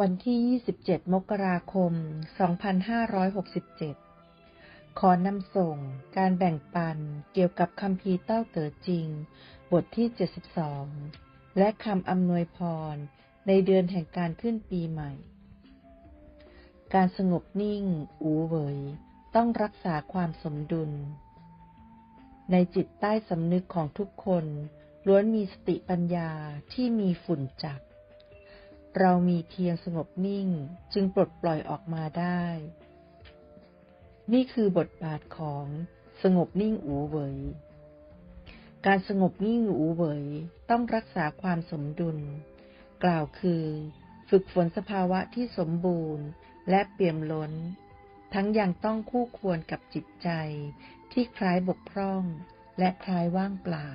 วันที่ 27 มกราคม 2567 ขอนำส่งการแบ่งปันเกี่ยวกับคำพีเต้าเต๋อจริง บทที่ 72 และคำอำนวยพร ในเดือนแห่งการขึ้นปีใหม่ การสงบนิ่ง อูเวยต้องรักษาความสมดุล ในจิตใต้สำนึกของทุกคน ล้วนมีสติปัญญาที่มีฝุ่นจับ เรามีเพียงสงบนิ่งจึงปลดปล่อยออกมาได้ นี่คือบทบาทของสงบนิ่งอูเวยการสงบนิ่งอูเวยต้องรักษาความสมดุล กล่าวคือ ฝึกฝนสภาวะที่สมบูรณ์และเปี่ยมล้น ทั้งยังต้องคู่ควรกับจิตใจที่คล้ายบกพร่องและคล้ายว่างเปล่า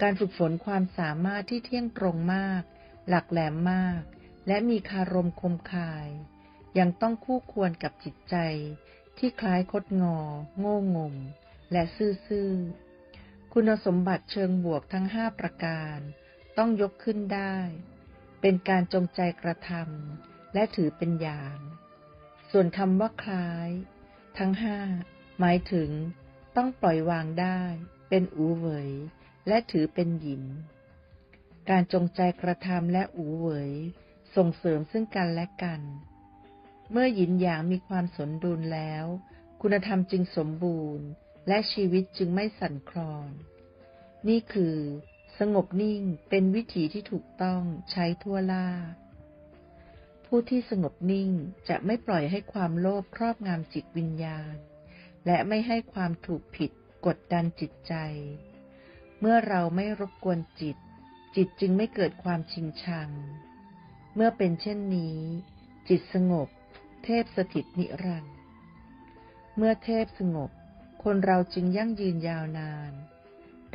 การฝึกฝนความสามารถที่เที่ยงตรงมาก หลักแหลมมาก และมีคารมคมคาย ยังต้องคู่ควรกับจิตใจที่คล้ายคดงอ โง่งม และซื่อๆ คุณสมบัติเชิงบวกทั้งห้าประการ ต้องยกขึ้นได้ เป็นการจงใจกระทำและถือเป็นอย่าง ส่วนคำว่าคล้าย ทั้งห้าหมายถึง ต้องปล่อยวางได้ เป็นอูเหวย และถือเป็นหยิน การจงใจกระทำและอูเหวย ส่งเสริมซึ่งกันและกัน เมื่อหยินหยางมีความสมดุลแล้ว คุณธรรมจึงสมบูรณ์ และชีวิตจึงไม่สั่นคลอน นี่คือ สงบนิ่งเป็นวิถีที่ถูกต้องใช้ทั่วล่า ผู้ที่สงบนิ่งจะไม่ปล่อยให้ความโลภครอบงำจิตวิญญาณ และไม่ให้ความถูกผิดกดดันจิตใจ เมื่อเราไม่รบกวนจิต จิตจึงไม่เกิดความชิงชัง เมื่อเป็นเช่นนี้ จิตสงบ เทพสถิตนิรันดร์เมื่อเทพสงบ คนเราจึงยั่งยืนยาวนาน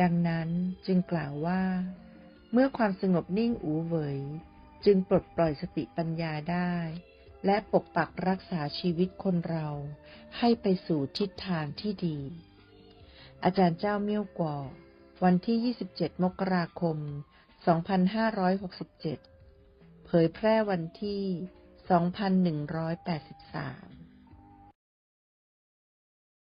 ดังนั้นจึงกล่าวว่า เมื่อความสงบนิ่งอูเวยจึงปลดปล่อยสติปัญญาได้ และปกปักรักษาชีวิตคนเราให้ไปสู่ทิศทางที่ดี อาจารย์เจ้าเมี่ยวกวอวันที่ 27 มกราคม 2567 เผยแพร่วันที่ 2183